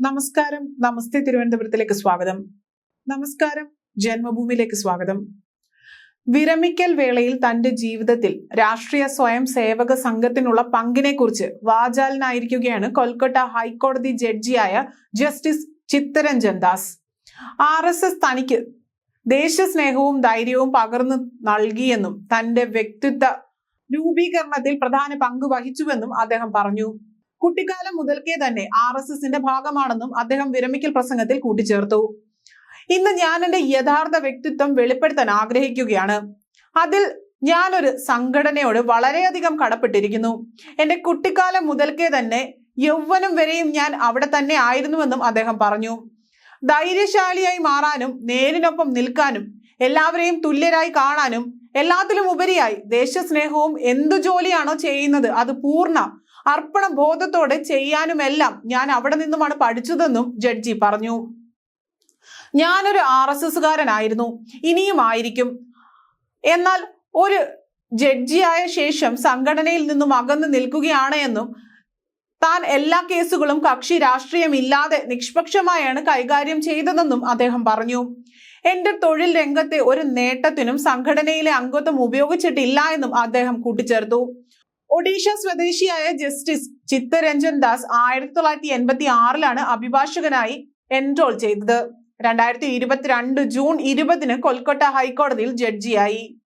നമസ്കാരം. നമസ്തേ തിരുവനന്തപുരത്തിലേക്ക് സ്വാഗതം. നമസ്കാരം. ജന്മഭൂമിയിലേക്ക് സ്വാഗതം. വിരമിക്കൽ വേളയിൽ തന്റെ ജീവിതത്തിൽ രാഷ്ട്രീയ സ്വയം സേവക സംഘത്തിനുള്ള പങ്കിനെ കുറിച്ച് വാചാലനായിരിക്കുകയാണ് കൊൽക്കത്ത ഹൈക്കോടതി ജഡ്ജിയായ justice Chittaranjan Das. R S S തനിക്ക് ദേശസ്നേഹവും ധൈര്യവും പകർന്നു നൽകിയെന്നും തന്റെ വ്യക്തിത്വ രൂപീകരണത്തിൽ പ്രധാന പങ്ക് വഹിച്ചുവെന്നും അദ്ദേഹം പറഞ്ഞു. കുട്ടിക്കാലം മുതൽക്കേ തന്നെ ആർ എസ് എസിന്റെ ഭാഗമാണെന്നും അദ്ദേഹം വിരമിക്കൽ പ്രസംഗത്തിൽ കൂട്ടിച്ചേർത്തു. ഇന്ന് ഞാൻ എന്റെ യഥാർത്ഥ വ്യക്തിത്വം വെളിപ്പെടുത്താൻ ആഗ്രഹിക്കുകയാണ്. അതിൽ ഞാനൊരു സംഘടനയോട് വളരെയധികം കടപ്പെട്ടിരിക്കുന്നു. എന്റെ കുട്ടിക്കാലം മുതൽക്കേ തന്നെ യൗവനം വരെയും ഞാൻ അവിടെ തന്നെ ആയിരുന്നുവെന്നും അദ്ദേഹം പറഞ്ഞു. ധൈര്യശാലിയായി മാറാനും നേരിനൊപ്പം നിൽക്കാനും എല്ലാവരെയും തുല്യരായി കാണാനും എല്ലാത്തിലും ഉപരിയായി ദേശസ്നേഹവും എന്തു ജോലിയാണോ ചെയ്യുന്നത് അത് പൂർണ അർപ്പണ ബോധത്തോടെ ചെയ്യാനുമെല്ലാം ഞാൻ അവിടെ നിന്നുമാണ് പഠിച്ചതെന്നും ജഡ്ജി പറഞ്ഞു. ഞാനൊരു ആർ എസ് എസ്സുകാരനായിരുന്നു. ഇനിയും ആയിരിക്കും എന്നാൽ ഒരു ജഡ്ജിയായ ശേഷം സംഘടനയിൽ നിന്നും അകന്നു നിൽക്കുകയാണ് എന്നും താൻ എല്ലാ കേസുകളും കക്ഷി രാഷ്ട്രീയമില്ലാതെ നിഷ്പക്ഷമായാണ് കൈകാര്യം ചെയ്തതെന്നും അദ്ദേഹം പറഞ്ഞു. എന്റെ തൊഴിൽ രംഗത്തെ ഒരു നേട്ടത്തിനും സംഘടനയിലെ അംഗത്വം ഉപയോഗിച്ചിട്ടില്ല എന്നും അദ്ദേഹം കൂട്ടിച്ചേർത്തു. ഒഡീഷ സ്വദേശിയായ ജസ്റ്റിസ് ചിത്തരഞ്ജൻ ദാസ് ആയിരത്തി തൊള്ളായിരത്തി എൺപത്തി ആറിലാണ് അഭിഭാഷകനായി എൻറോൾ ചെയ്തത്. രണ്ടായിരത്തി ഇരുപത്തിരണ്ട് ജൂൺ ഇരുപതിന് കൊൽക്കത്ത ഹൈക്കോടതിയിൽ ജഡ്ജിയായി.